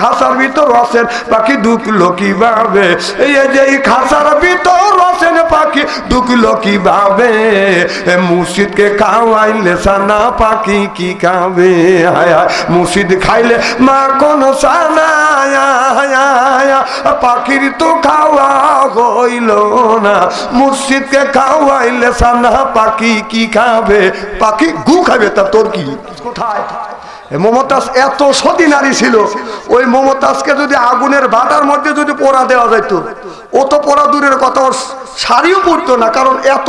খাসার ভিতর আছেন, পাখি ঢুকলো কীভাবে? এই যে এই খাসার ভিতর আছেন পাখি ঢুকলো কীভাবে? মুর্শিদকে খাওয়াইলে সানা পাখি কি খাবে? হায় মুর্শিদ খাইলে মা কোন সানা পাখির তো খাওয়া হইল না। মুর্শিদকে খাওয়াইলে সানা পাখি কি খাবে? পাখি গু খাবে, তা তোর কি? কোথায়? মমতাজ এত সতী নারী ছিল। ওই মমতাজকে যদি আগুনের বাটার মধ্যে যদি পোড়া দেওয়া যাইতো, ও তো পোড়া দূরের কথা, ওর শাড়িও পড়তো না, কারণ এত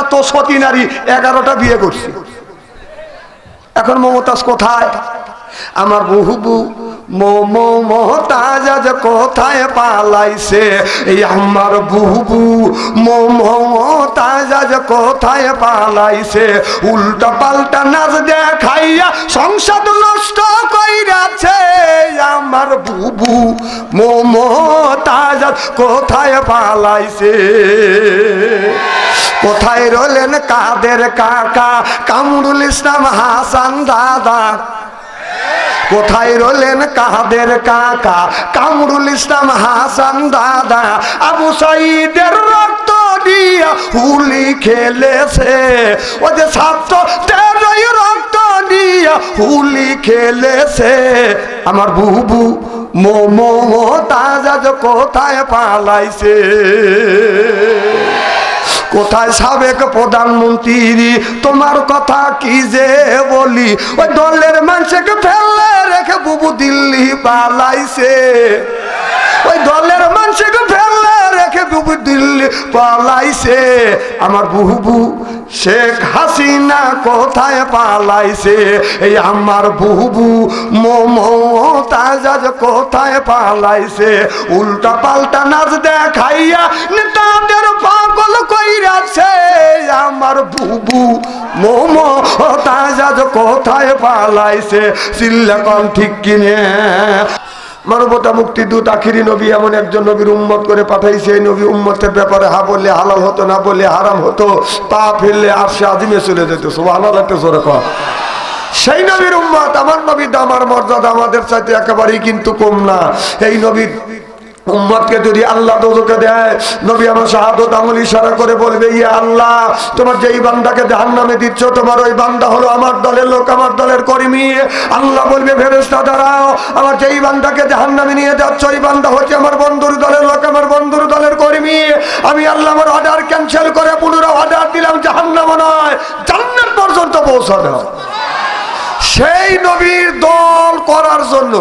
এত সতী নারী এগারোটা বিয়ে করছে। এখন মমতাজ কোথায়? আমার বহুবু মমতাজ আজ কোথায় পালাইছে? এই আমার বুবু মমতাজ আজ কোথায় পালাইছে? উল্টা পাল্টা নাচ দেখাইয়া সংসার নষ্ট কইরাছে। আমার বুবু মমতাজ আজ কোথায় পালাইছে? কোথায় রলেন কাদের কাকা? কামরুল ইসলাম হাসান দাদা। কোথায় রলেন কাহাদের কাকা? কামরুল ইসলাম হাসান দাদা, আবু সাইদের রক্ত দিয়া হুলি খেলেছে। ও যে ছাত্র রক্ত দিয়া হুলি খেলেছে। আমার বুবু মোমো তাজাজ কোথায় পালাইছে? কোথায় সাবেক প্রধানমন্ত্রী? তোমার কথা কি যে বলি? ওই দলের মানুষকে ফেললে রেখে বুবু দিল্লি পালাইছে। ওই দলের মানুষকে ফেললে রেখে বুবু দিল্লি পালাইছে। আমার বুবু শেখ হাসিনা কোথায় পালাইছে? এই আমার বুবু মোমো তাজাজ কোথায় পালাইছে? উল্টা পাল্টা নাচ দেখাইয়া নেতাদের বুবু মোমো তাজাজ কোথায় পালাইছে সিল্লাকন ঠিক কিনে। মানবতা মুক্তি দূত আখিরি নবী এমন একজন নবীর উম্মত করে পাঠাইছে। এই নবী উম্মতের ব্যাপারে হা বললে হালাল হতো, না বললে হারাম হতো, পা ফেললে আর সে আজিমে চলে যেত। সব হালাল একটা জোরে কর সেই নবীর উম্মত, আমার নবীর দাম আর মর্যাদা আমাদের চাইতে একেবারেই কিন্তু কম না। এই নবীর উম্মতকে যদি আল্লাহ দোজকে দেয়, নবী আমার শাহাদত ইশারা করে বলবে, ইয়া আল্লাহ, তোমার যেই বান্দাকে নামে দিচ্ছ, তোমার ওই বান্দা হলো আমার দলের লোক, আমার দলের কর্মী। আল্লাহ বলবে দাঁড়াও, আমার যেই বান্দাকে জাহান নামে নিয়ে যাচ্ছ, ওই বান্দা হচ্ছে আমার বন্ধুর দলের লোক, আমার বন্ধুর দলের কর্মী। আমি আল্লাহ আমার অর্ডার ক্যান্সেল করে পুনরায় অর্ডার দিলাম নয়, জান্নাত পর্যন্ত পৌঁছানো সেই নবীর দল করার জন্য।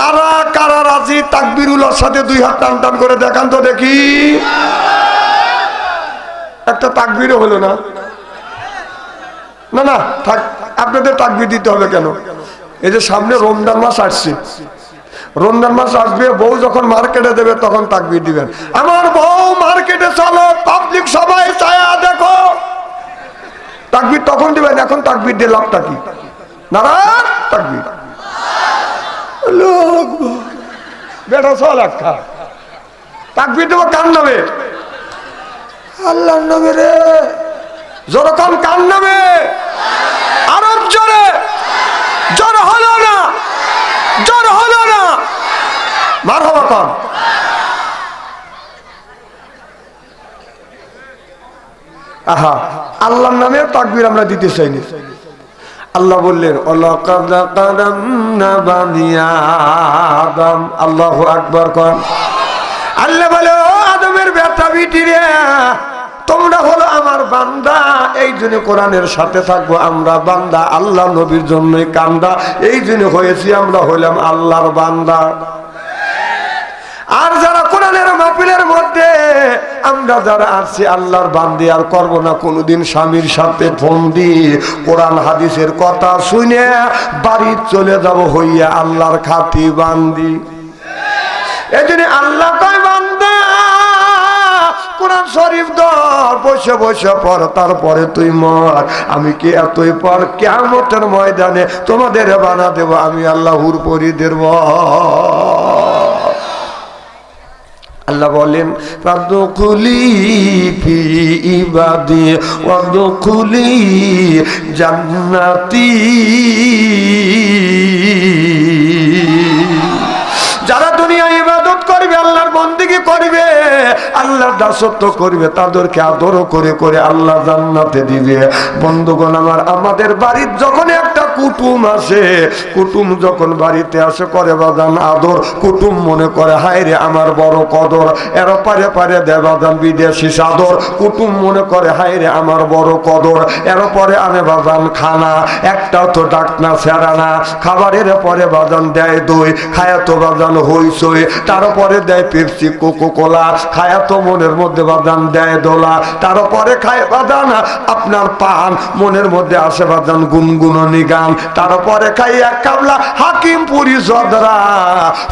কারা কারা রাজি? তাকবিরুল্লাহর সাথে দুই হাত টান টান করে দেখান তো দেখি। একটা তাকবিরও হলো না। না না, থাক, আপনাদের তাকবির দিতে হবে কেন? এই যে সামনে রমজান মাস আসছে। রমজান মাস আসবে, বউ যখন মার্কেটে দেবে তখন তাকবির দিবেন। আমার বউ মার্কেটে চলো, পাবলিক সবাই ছায়া, দেখো। তাকবির তখন দিবেন, এখন তাকবির দিয়ে লাভটা কি? নারায়ণ তাকবির লোক বেটা, চল একটা তাকবির দেবো কান নামে? আল্লাহর নামে রে। যেরকম কান নামে? আরব জোরে। জ্বর হলো না। জ্বর হলো না। মার হবা কন আহা, আল্লাহর নামে তাকবির আমরা দিতে চাইনি। আল্লাহ বললেন "ওয়ালাকাদ কারামনা বানি আদম। আল্লাহু আকবার কর। আল্লাহ বলে, ও আদমের বেটা বিটি তোমরা হলো আমার বান্দা এই জন্য কোরআনের সাথে থাকব, আমরা বান্দা, আল্লাহ নবীর জন্যই কান্দা এই জন্য হয়েছি, আমরা হইলাম আল্লাহর বান্দা। আর যারা কোরআনের মাহফিলের মধ্যে আমরা যারা আছি, আল্লাহর বান্দি আর করব না। কোনোদিন স্বামীর সাথে ফোন দিয়ে কোরআন, হাদিসের কথা শুনে বাড়ি চলে যাব হইয়া আল্লাহর খাতি বান্দি। এই জন্য আল্লাহ কয়, বান্দা, কোরআন শরীফ ধর, বসে বসে পর তারপরে তুই মর। আমি কি এতই পর কেমতের ময়দানে তোমাদের বানা দেব? আমি আল্লাহর পরি দেব আল্লাহ বলেন রাদুকুলি ফি ইবাদি ওয়াদুকুলি জান্নাতি। যারা দুনিয়া ইবাদত করবে আল্লাহর বন্দিকে করবে। দাসত্ব করবে, তাদেরকে আদর করে করে আল্লাহ জান্নাতে দিবে। বন্ধুগণ আমার, আমাদের বাড়ির যখন একটা কুটুম আসে, কুটুম যখন বাড়িতে আসে, করে, বাজান, আদর। কুটুম মনে করে, হায় রে, আমার বড় কদর। এর পারে পারে দেবাদান বিদেশি সাদর। কুটুম মনে করে, হায় রে, আমার বড় কদর। এর পরে আনে বাজান, খানা একটাও তো ডাকনা সেরা না। খাবারের পরে, বাজান, দেয় দই, খায়া তো বাজান হইসই তারপরে দেয় পেপসি কোকো কোলা খায়া তো মনের মধ্যে বাজান দেয় দোলা, তারপরে খায় বাজান আপনার পান, মনের মধ্যে আসে বাজান গুনগুননি গান তারপরে খাই এক কাবলা হাকিম পুরি সদরা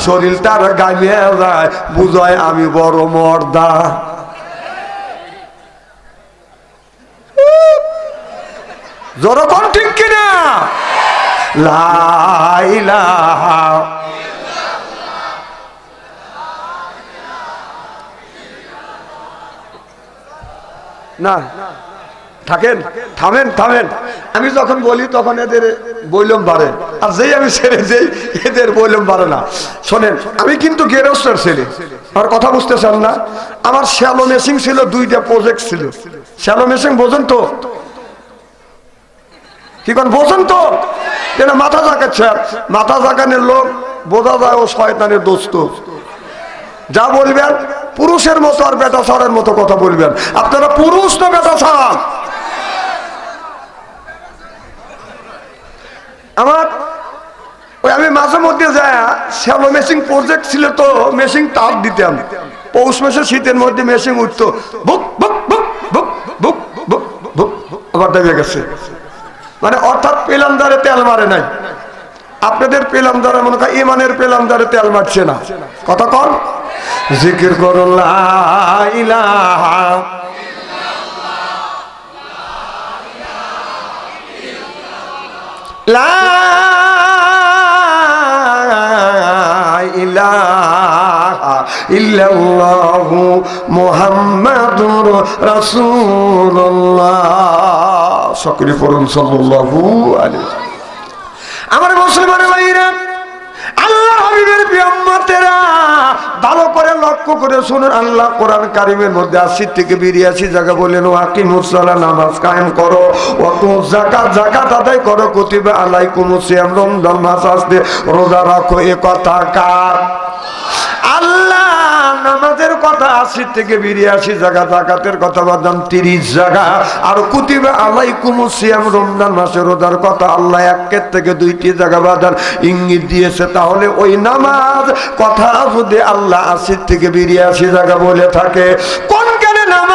শরীর তার গামিয়ে যায়, বুঝয় আমি বড় মর্দা। জোরকম ঠিক কিনা? লাইলাহা না। থাকেন? থামেন থামেন। আমি যখন বলি, তখন এদের বইলম পারে আর যেই আমি ছেড়ে যেই এদের বইলম বাড়ে না। শোনেন, আমি কিন্তু গেরস্টের ছেলে। আর কথা বুঝতেছেন না? আমার শ্যালো মেশিন ছিল, দুইটা প্রজেক্ট ছিল। শ্যালো মেশিন বোঝেন তো? কি কোন, বোঝেন তো? মাথা জাকাচ্ছে মাথা জাকানের লোক বোঝা যায় ও শয়তানের দোস্ত। যা বলবেন, পুরুষের মতো আর বেটা সারের মতো কথা বলবেন। আপনারা পুরুষ না বেটা সার? আমার, ওই আমি মাঝে মধ্যে যায়, শ্যালো মেশিন প্রজেক্ট ছিল তো মেশিন তাপ দিতাম। পৌষ মাসে শীতের মধ্যে মেশিন উঠতো। বুক বুক বুক বুক বুক বুক বুক আবার দেবে গেছে। মানে অর্থাৎ পেলামদারে তেল মারে নাই। আপনাদের পেলামদারে মনে হয় ইমানের পেলামদারে তেল মারছে না। কথা কন। জিকির ইলাহা ইল্লাল্লাহু। মুহাম্মাদুর রাসূলুল্লাহ। সকলে পড়ুন আলাইহি আমার মুসলমান ভাইরা ভালো করে লক্ষ্য করে শুনুন, আল্লাহ কোরআন কারিমের মধ্যে আশি থেকে বিরিয়াশি জায়গা বললেন ও আকি নামাজ কায়েম করো। অত জাকাত জাকাত আদায় করো, কতিবে আলাইকুম কুমুসিয়াম রমজান মাস আসতে রোজা রাখো, এ কথা কার? নামাজের কথা আশি থেকে বিরিয়াশি জায়গা, জাকাতের কথা বাদাম তিরিশ জায়গা। আর কুতিবে আলাই সিয়াম, রমজান মাসের রোজার কথা আল্লাহ একের থেকে দুইটি জায়গা বাদান ইঙ্গিত দিয়েছে। তাহলে ওই নামাজ কথা যদি আল্লাহ আশির থেকে বিরিয়াশি জায়গা বলে থাকে কানে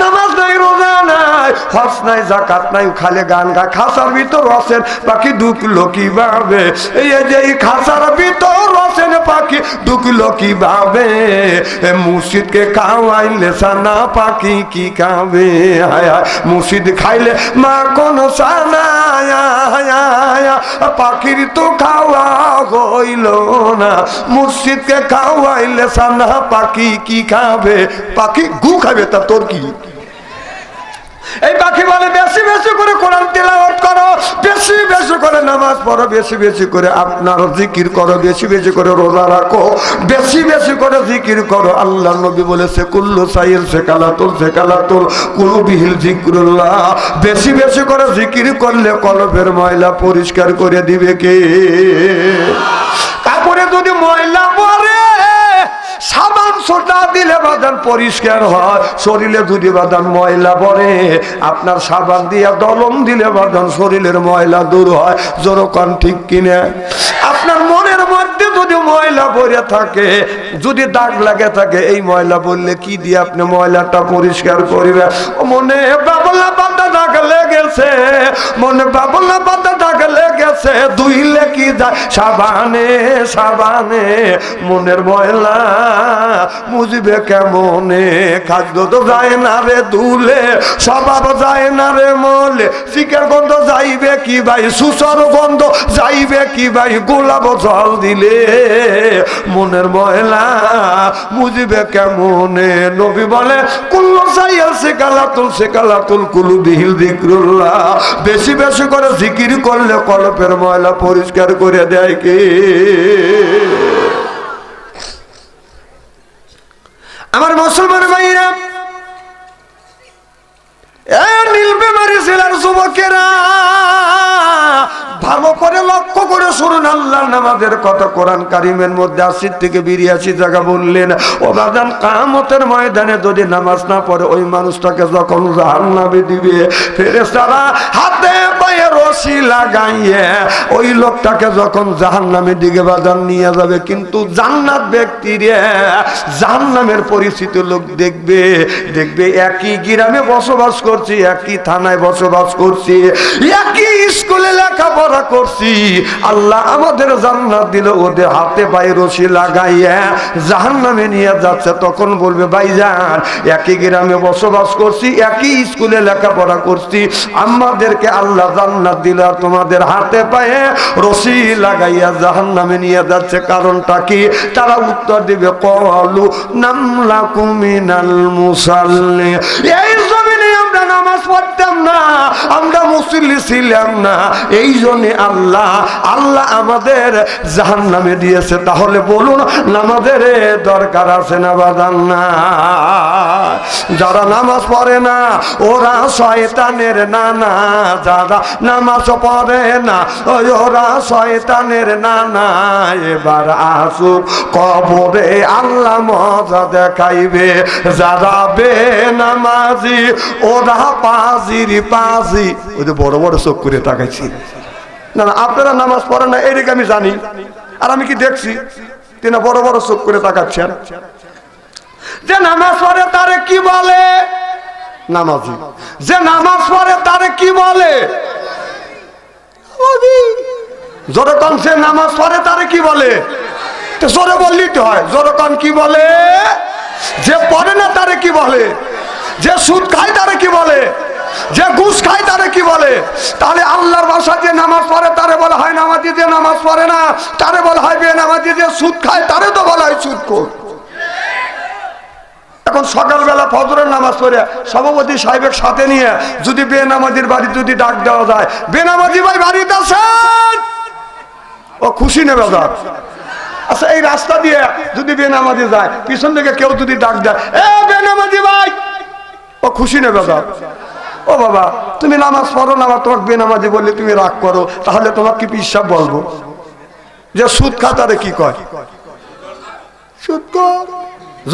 নামাজ নাই, রোজা নাই, হজ নাই জাকাত নাই খালি গান গা খাসার ভিতর আছেন বাকি ঢুকলো কীভাবে? এই যে খাসার ভিতর আছেন পাখি, ঢুকলো কীভাবে? মুর্শিদকে খাওয়াইলে সানা পাখি কি খাবে? হায় মুর্শিদ খাইলে মা কোন সানা পাখির তো খাওয়া হইল না। মুর্শিদকে খাওয়াইলে সানা পাখি কি খাবে? পাখি গু খাবে, তা তোর কি? এই পাখি বলে, বেশি বেশি করে কোরআন তেলাওয়াত করো। বেশি বেশি করে নামাজ পড়ো, বেশি বেশি করে আপনার জিকির করো, বেশি বেশি করে রোজা রাখো, বেশি বেশি করে জিকির করো। আল্লাহ নবী বলেছে, কুল্লু সাইল সে সে কালাতুল কুলু বিহিল জিক্রুল্লাহ। বেশি বেশি করে জিকির করলে কলবের ময়লা পরিষ্কার করে দিবে কে? তারপরে যদি ময়লা পরে সোটা দিলে বাদান পরিষ্কার হয়। শরীরে যদি বাদান ময়লা পড়ে, আপনার সাবান দিয়া দলম দিলে বাদান শরীরের ময়লা দূর হয়। জোরকন ঠিক কিনে? আপনার মনের মধ্যে যদি ময়লা পরে থাকে, যদি দাগ লাগে থাকে, এই ময়লা বললে কি দিয়ে আপনি ময়লাটা পরিষ্কার করবে ও মনে বাবলা পাতা দাগ লেগেছে। মনে বাবলা পাতা গেছে দুইলে কি যায়, সাবানে সাবানে, মনের ময়লা মুজবে কেমনে? খাদ্য তো যায় না রে দুলে, স্বভাব যায় না রে মলে শিকের গন্ধ যাইবে কি ভাই? সুসর গন্ধ যাইবে কি ভাই? গোলাপ জল দিলে মনের ময়লা মুজবে কেমনে? নবী বলে, কুল্লো সাইয়াল সে কালাতুল কুলু বিহিল দিকরুল্লাহ বেশি বেশি করে জিকির করলে কলপের ময়লা পরিষ্কার করে দেয় কে? আমার মুসলমান ভাইরা লক্ষ্য করে শুনুন আল্লাহ নামাজের কথা কোরআন মধ্যে জায়গা বললেন ময়দানে যদি নামাজ না পড়ে, ওই মানুষটাকে যখন জাহান নামে দিবে ফেরেস্তারা হাতে পায়ে রশি লাগাইয়ে ওই লোকটাকে যখন জাহান নামের দিকে বাজান নিয়ে যাবে, কিন্তু জান্নাত ব্যক্তিরে জাহান নামের পরিচিত লোক দেখবে দেখবে একই গ্রামে বসবাস করছি, একই থানায় বসবাস করছি, একই স্কুলে লেখাপড়া করছি। আল্লাহ আমাদের জান্নাত দিল, ওদের হাতে পায়ে রশি লাগাইয়া জাহান নামে নিয়ে যাচ্ছে। তখন বলবে, ভাইজান, একই গ্রামে বসবাস করছি, একই স্কুলে লেখাপড়া করছি। আমাদেরকে আল্লাহ জান্নাত দিল আর তোমাদের হাতে পায়ে রশি লাগাইয়া জাহান নামে নিয়ে যাচ্ছে। কারণটা কি? তারা উত্তর দিবে, কলু নামলা কুমিনাল মুসাল্লি। এই পড়তাম না, আমরা মুসল্লি ছিলাম না। এই জন্য আল্লাহ আল্লাহ আমাদের জাহান নামে দিয়েছে। তাহলে বলুন, নামাজের দরকার আছে না বাদান না? যারা নামাজ পড়ে না, ওরা শয়তানের নানা। যারা নামাজ পড়ে না, ওই ওরা শয়তানের নানা। এবার আসুক কবরে আল্লাহ মজা দেখাইবে। যারা বে নামাজি ওরা বড় বড় চোখ করে তাকাইছি। না না, আপনারা নামাজ পড়েন না এদিকে আমি জানি। আর আমি কি দেখছি? তিনি বড় বড় চোখ করে তাকাচ্ছেন। যে নামাজ পড়ে তারে কি বলে? নামাজি। যে নামাজ পড়ে তারে কি বলে? যতক্ষণ সে নামাজ পড়ে তারে কি বলে? জোরে বললেই তো হয়। যতক্ষণ কি বলে? যে পড়ে না তারে কি বলে? যে সুদ খায় তারে কি বলে? যে ঘুষ খায় তারে কি বলে? তাহলে আল্লাহর ভাষা যে নামাজ পড়ে, তারে বলা হয় নামাজি, যে নামাজ পড়ে না, তারে বলা হয় বে নামাজি যে সুদ খায়, তারে তো বলা হয় সুদ খোর। এখন সকালবেলা ফজরের নামাজ পড়ে, সভাপতি সাহেবের সাথে নিয়ে যদি বেনামাজির বাড়ি যদি ডাক দেওয়া যায়, বেনামাজি ভাই, বাড়িতে আছেন? ও খুশি নেবে দাঁত আচ্ছা এই রাস্তা দিয়ে যদি বেনামাজি যায়, পিছন থেকে কেউ যদি ডাক দেয়, এ বেনামাজি ভাই ও খুশি নেবে দাঁত ও বাবা, তুমি নামাজ পড়ো না তোমাকে বেনামাজি বললে তুমি রাগ করো, তাহলে তোমাকে কি পিসাব বলব? যে সুদ খাতারে কি কয়? সুদ কর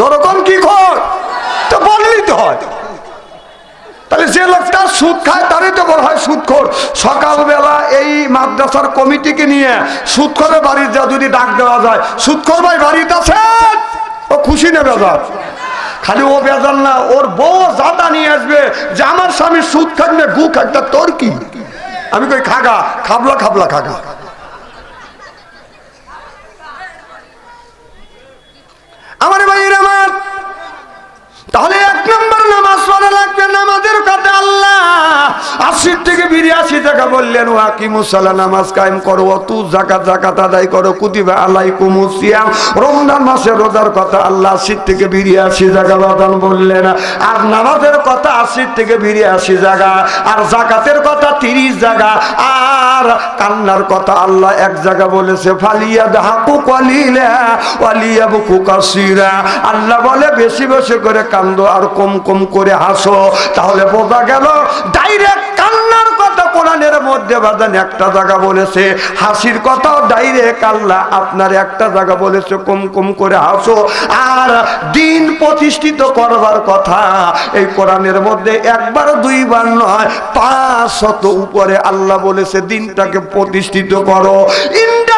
যখন কি কর তো বললেই তো হয়। তাহলে যে লোকটা সুদ খায়, তারই তো বলা হয় সুদখোর। সকালবেলা এই মাদ্রাসার কমিটিকে নিয়ে সুদখোরের বাড়ির যা যদি ডাক দেওয়া যায়, সুদখোর ভাই বাড়িতে আছেন? ও খুশি নেবে বেজার খালি ও বেজার না, ওর বউ জাদা নিয়ে আসবে যে আমার স্বামী সুদ খাকবে গু খাকটা তোর কি? আমি কই, খাগা, খাবলা খাবলা, খাগা। আমার ভাইয়ের আমার তাহলে এক নম্বর নামাজ পড়া লাগবে নামাজের কথা আল্লাহ। আশি থেকে বিরিয়াশি টাকা বললেন ও আকিমুসাল্লাহ নামাজ কায়েম করো তু জাকাত জাকাত আদায় করো, কুতিবা আলাই কুমুসিয়াম রমজান মাসে রোজার কথা আল্লাহ আশি থেকে বিরিয়াশি জায়গা বাদান বললেন আর নামাজের কথা আশি থেকে বিরিয়াশি জায়গা আর জাকাতের কথা তিরিশ জায়গা আর কান্নার কথা আল্লাহ এক জায়গা বলেছে ফালিয়া হাকু কলিলা ওয়ালিয়া বুকু কাসিরা। আল্লাহ বলে, বেশি বেশি করে কান্দো আর কম কম করে হাসো, তাহলে বোঝা গেল ডাইরেক্ট কান্নার কথা কোরআনের মধ্যে বাদান একটা জায়গা বলেছে, হাসির কথাও ডাইরেক্ট আল্লাহ আপনার একটা জায়গা বলেছে, কম কম করে হাসো। আর দিন প্রতিষ্ঠিত করবার কথা, এই কোরআনের মধ্যে একবার দুইবার নয়, পাঁচ শত উপরে আল্লাহ বলেছে দিনটাকে প্রতিষ্ঠিত করো। শত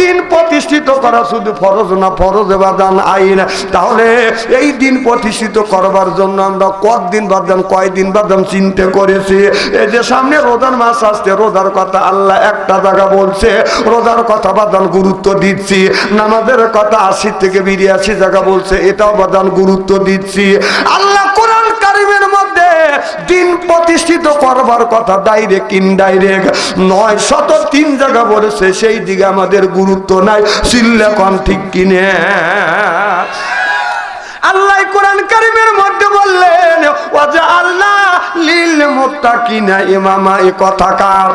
দিন প্রতিষ্ঠিত করা শুধু ফরজ না, ফরজ বাদান আইন। তাহলে এই দিন প্রতিষ্ঠিত করবার জন্য আমরা কতদিন বাদান, কয়দিন বাদান চিন্তা করেছি? এই যে সামনে রোজার মাস আসছে, রোজার কথা আল্লাহ একটা জায়গা বলছে, রোজার কথা বাদান গুরুত্ব দিচ্ছি। নামাজের কথা আশি থেকে বিরিয়াশি জায়গা বলছে, এটাও বাদান গুরুত্ব দিচ্ছি। আল্লাহ প্রতিষ্ঠিত করবার কথা ডাইরেক্ট ইনডাইরেক্ট নয় শত তিন জায়গা বলেছে, সেই দিকে আমাদের গুরুত্ব নাই সিল্লেকন ঠিক কিনে। আল্লাহ কোরআন কারিমের মধ্যে বললেন ওয়াজা আল্লাহ লিল মুত্তাকিনা ইমামা এ কথা কার?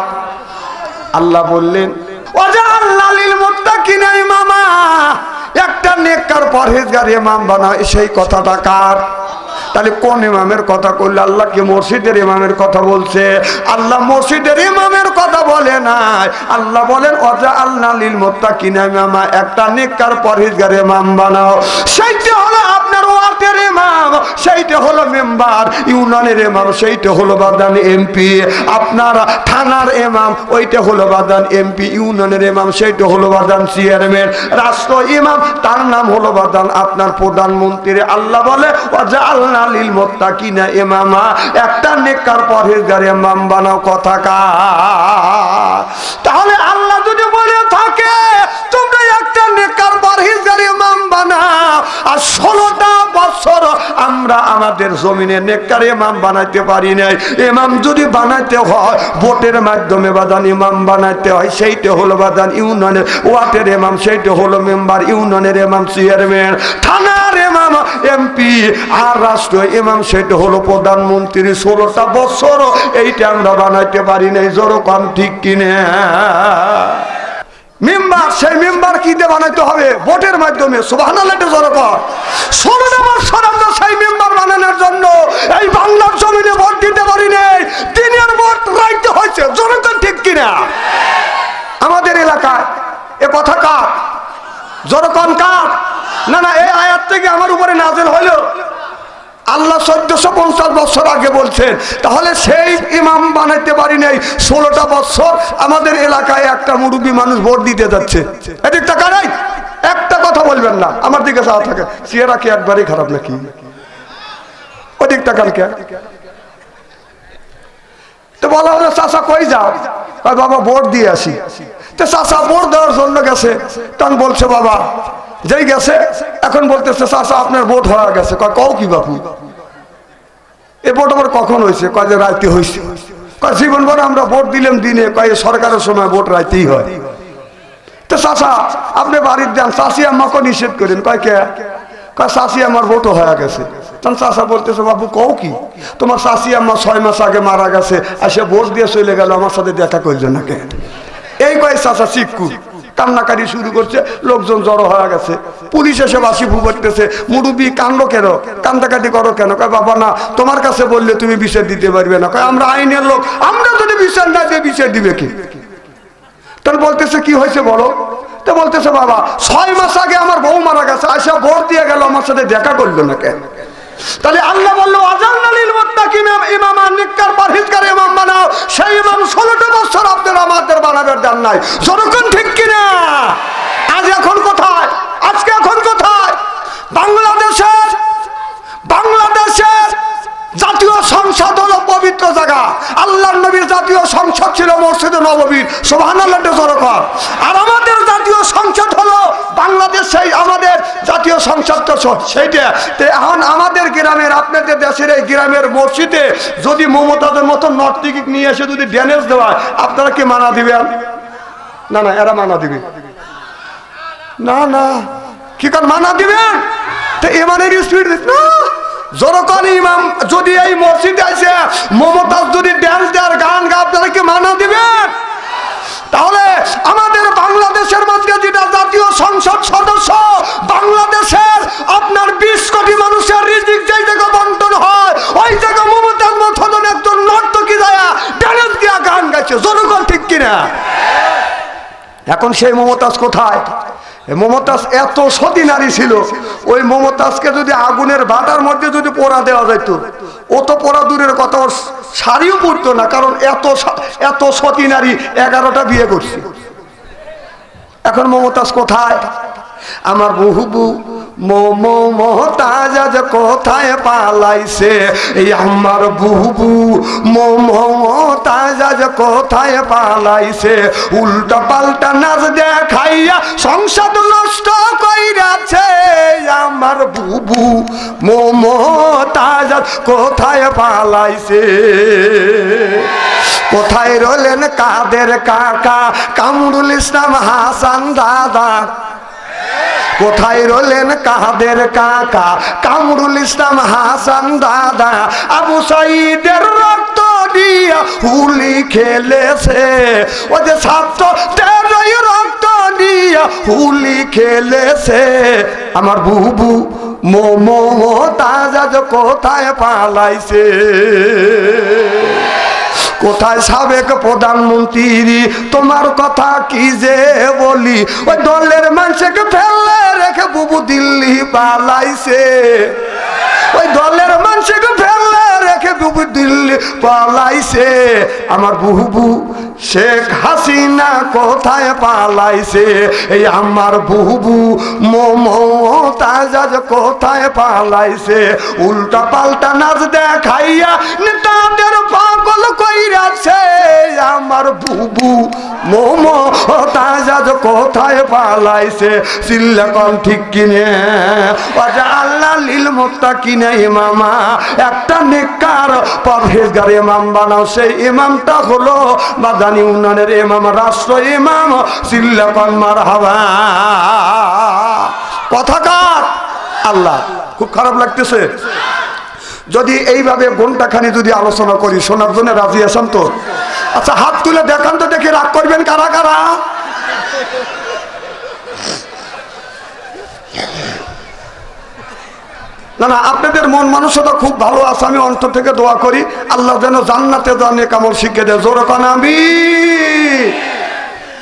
আল্লাহ বললেন ওয়াজা আল্লাহ লিল মুত্তাকিনা ইমামা একটা নেককার পরহেজগার ইমাম বানায়, সেই কথাটা কার? তাহলে কোন ইমামের কথা করলে আল্লাহ কি মসজিদের ইমামের কথা বলছে? আল্লাহ মসজিদের ইমামের কথা বলে নাই। আল্লাহ বলেন অজা আল্লাহ লীল মোত্তাকিনা মামা একটা নেককার পরহেজগার ইমাম বানাও। সেইটা হলো আপনার ওয়ার্ডের ইমাম, সেইটা হলো মেম্বার, ইউনিয়নের ইমাম, সেইটা হলো বাদান এমপি। আপনার থানার ইমাম, ওইটা হলো বাদান এমপি, ইউনিয়নের ইমাম, সেইটা হলো বাদান চেয়ারম্যান। রাষ্ট্র ইমাম, তার নাম হলো বাদান আপনার প্রধানমন্ত্রী। আল্লাহ বলে ওয়াজা আল্লাহ একটা বানাও কথা কা। তাহলে আল্লাহ যদি বলে থাকে, তোমরা একটা বানাও, আর ষোলোটা বছর আমরা আমাদের জমিনে নেককার ইমাম বানাইতে পারি নাই। ইমাম যদি বানাইতে হয়, ভোটের মাধ্যমে বাদান ইমাম বানাইতে হয়, সেইটা হলো বাদান ইউনিয়নের ওয়ার্ডের ইমাম, সেইটা হলো মেম্বার ইউনিয়নের ইমাম, চেয়ারম্যান। ইমাম এমপি আর রাষ্ট্র ইমাম সেটা হলো প্রধানমন্ত্রী ষোলোটা বছর। এইটা আমরা বানাইতে পারি নাই, জোরো কম, ঠিক কিনে? মেম্বার, সেই মেম্বার কি দিয়ে বানাইতে হবে? ভোটের মাধ্যমে সেই মেম্বার বানানোর জন্য এই বাংলার জমিনে ভোট দিতে পারি দিনের ভোট রাইতে হয়েছে ঠিক কিনা? আমাদের এলাকায়, এ কথা কার? জোরকন কার? না না, এই আয়াত থেকে আমার উপরে নাজেল হইল। আল্লাহ চোদ্দশো পঞ্চাশ বছর আগে বলছেন, তাহলে সেই ইমাম বানাইতে পারি নাই, ষোলোটা বছর আমাদের এলাকায় একটা মুরব্বী মানুষ ভোট দিতে যাচ্ছে। এদিক টাকা নাই একটা কথা বলবেন না, আমার দিকে চাওয়া থাকে। চেহারা কি একবারই খারাপ নাকি? ওদিক টাকান কে? তো বলা হলো চাষা কই কয় বাবা, ভোট দিয়ে আসি। তো চাষা ভোট দেওয়ার জন্য গেছে। তখন বলছে, বাবা, যেই গেছে, এখন বলতেছে চাষা আপনার ভোট হয়ে গেছে। কয়, কও কি বাপু? এ ভোট আবার কখন হয়েছে? কয় যে রাইতে হয়েছে। কয়, জীবন ভর আমরা ভোট দিলাম দিনে। কয় সরকারের সময় ভোট রাইতেই হয়। তো চাষা আপনি বাড়ির যান চাষি আমাকে নিষেধ করেন। কয়, কে? কয় চাষি আমার ভোটও হয়ে গেছে। তখন চাষা বলতেছে বাবু কও কি? তোমার চাষি আমার ছয় মাস আগে মারা গেছে। আর সে ভোট দিয়ে চলে গেল, আমার সাথে দেখা করল না কে এই কয় চাষা শিক্ষু কান্নাকারি শুরু করছে, লোকজন জড়ো হয়ে গেছে। পুলিশ এসে বাসি ভু করতেছে মুরুবি কান্দো কেন, কান্দাকাটি করো কেন? কয়, বাবা না, তোমার কাছে বললে তুমি বিচার দিতে পারবে না। কয়, আমরা আইনের লোক, আমরা যদি বিচার না দিয়ে বিচার দিবে কি? তাহলে বলতেছে, কি হয়েছে বলো? তো বলতেছে, বাবা, ছয় মাস আগে আমার বউ মারা গেছে, আইসা ভোট দিয়ে গেল, আমার সাথে দেখা করল না কেন? তাহলে আল্লাহ বলল ইমামা পরহেজগার, ইমাম বানাও। সেই ইমাম 16টা বছর আপনার আমাদের নাই। যতক্ষণ ঠিক কিনা? আজ এখন কোথায়? আজকে এখন কোথায়? বাংলাদেশের বাংলাদেশের জাতীয় সংসদ হলো পবিত্র জায়গা। আল্লাহ নবীর জাতীয় সংসদ ছিল মসজিদে নববীর। সোহান আল্লাহ আর বাংলাদেশ সেই আমাদের জাতীয় সংসদ সেইটা। এখন আমাদের গ্রামের, আপনাদের দেশের এই গ্রামের মসজিদে যদি মমতাদের মতো নর্তিক নিয়ে এসে যদি ড্যানেজ দেওয়া আপনারা কি মানা দিবেন? না না, এরা মানা দিবে। না না, কি কার মানা দিবেন? তো এমানের স্পিড না যখন ইমাম যদি এই মসজিদে আছে মমতাজ যদি ড্যান্স দেওয়ার গান গা আপনারা কি মানা দিবেন তাহলে আমাদের বাংলাদেশের মধ্যে যেটা জাতীয় সংসদ সদস্য বাংলাদেশের আপনার বিশ কোটি মানুষের এখন সেই মমতাজ কোথায়? মমতাজ এত সতী নারী ছিল। ওই মমতাজকে যদি আগুনের বাটার মধ্যে যদি পোড়া দেওয়া যেত ও তো পোড়া দূরের কথা, ওর শাড়িও পরতো না, কারণ এত এত সতী নারী এগারোটা বিয়ে করছে। এখন মমতাজ কোথায়? আমার বহু বহুবু মোমো মহতাজ আজ কোথায় পালাইছে? এই আমার বুবু মোমো মহতাজ আজ কোথায় পালাইছে? উল্টা পাল্টা নাচ দেখাইয়া সংসদ নষ্ট কইরাছে। আমার বুবু মোমো তাজ কোথায় পালাইছে? কোথায় রলেন কাদের কাকা? কামরুল ইসলাম হাসান দাদা। কোথায় রলেন কাহাদের কাকা? কামরুল ইসলাম হাসান দাদা, আবু সাইদের রক্ত দিয়া হুলি খেলেছে। ও যে ছাত্র রক্ত দিয়া হুলি খেলেছে। আমার বুবু মোমো তাজাজ কোথায় পালাইছে? কোথায় সাবেক প্রধানমন্ত্রী? তোমার কথা কি যে বলি? ওই দলের মানুষকে ফেললে রেখে বুবু দিল্লি পালাইছে। ওই দলের মানুষকে বুবু দিল্লি পালাইছে। আমার বুবু শেখ হাসিনা কোথায় পালাইছে? এই আমার বুবু মোমো তাজাজ কোথায় পালাইছে? উল্টা পাল্টা নাচ দেখাইয়া নেতাদের পাগল কইরাছে। আমার বুবু মোমো তাজাজ কোথায় পালাইছে? সিল্লাকন ঠিক কিনে আল্লাহ লীল মোত্তা কিনে ইমামা, একটা নেককার পরহেজগার ইমাম বানাও। সেই ইমামটা হলো বাদানি উন্নয়নের ইমাম, রাষ্ট্র ইমাম সিল্লাকন মার হাওয়া কথাকার আল্লাহ। খুব খারাপ লাগতেছে। যদি এইভাবে ঘন্টাখানি যদি আলোচনা করি, শোনার জন্য রাজি আসাম তো? আচ্ছা হাত তুলে দেখান তো দেখি রাগ করবেন কারা কারা? না না, আপনাদের মন মানসতা খুব ভালো আছে, আমি অন্তর থেকে দোয়া করি। আল্লাহ যেন জান্নাতে জানে কামল শিখে দেয়। জোর কান আমি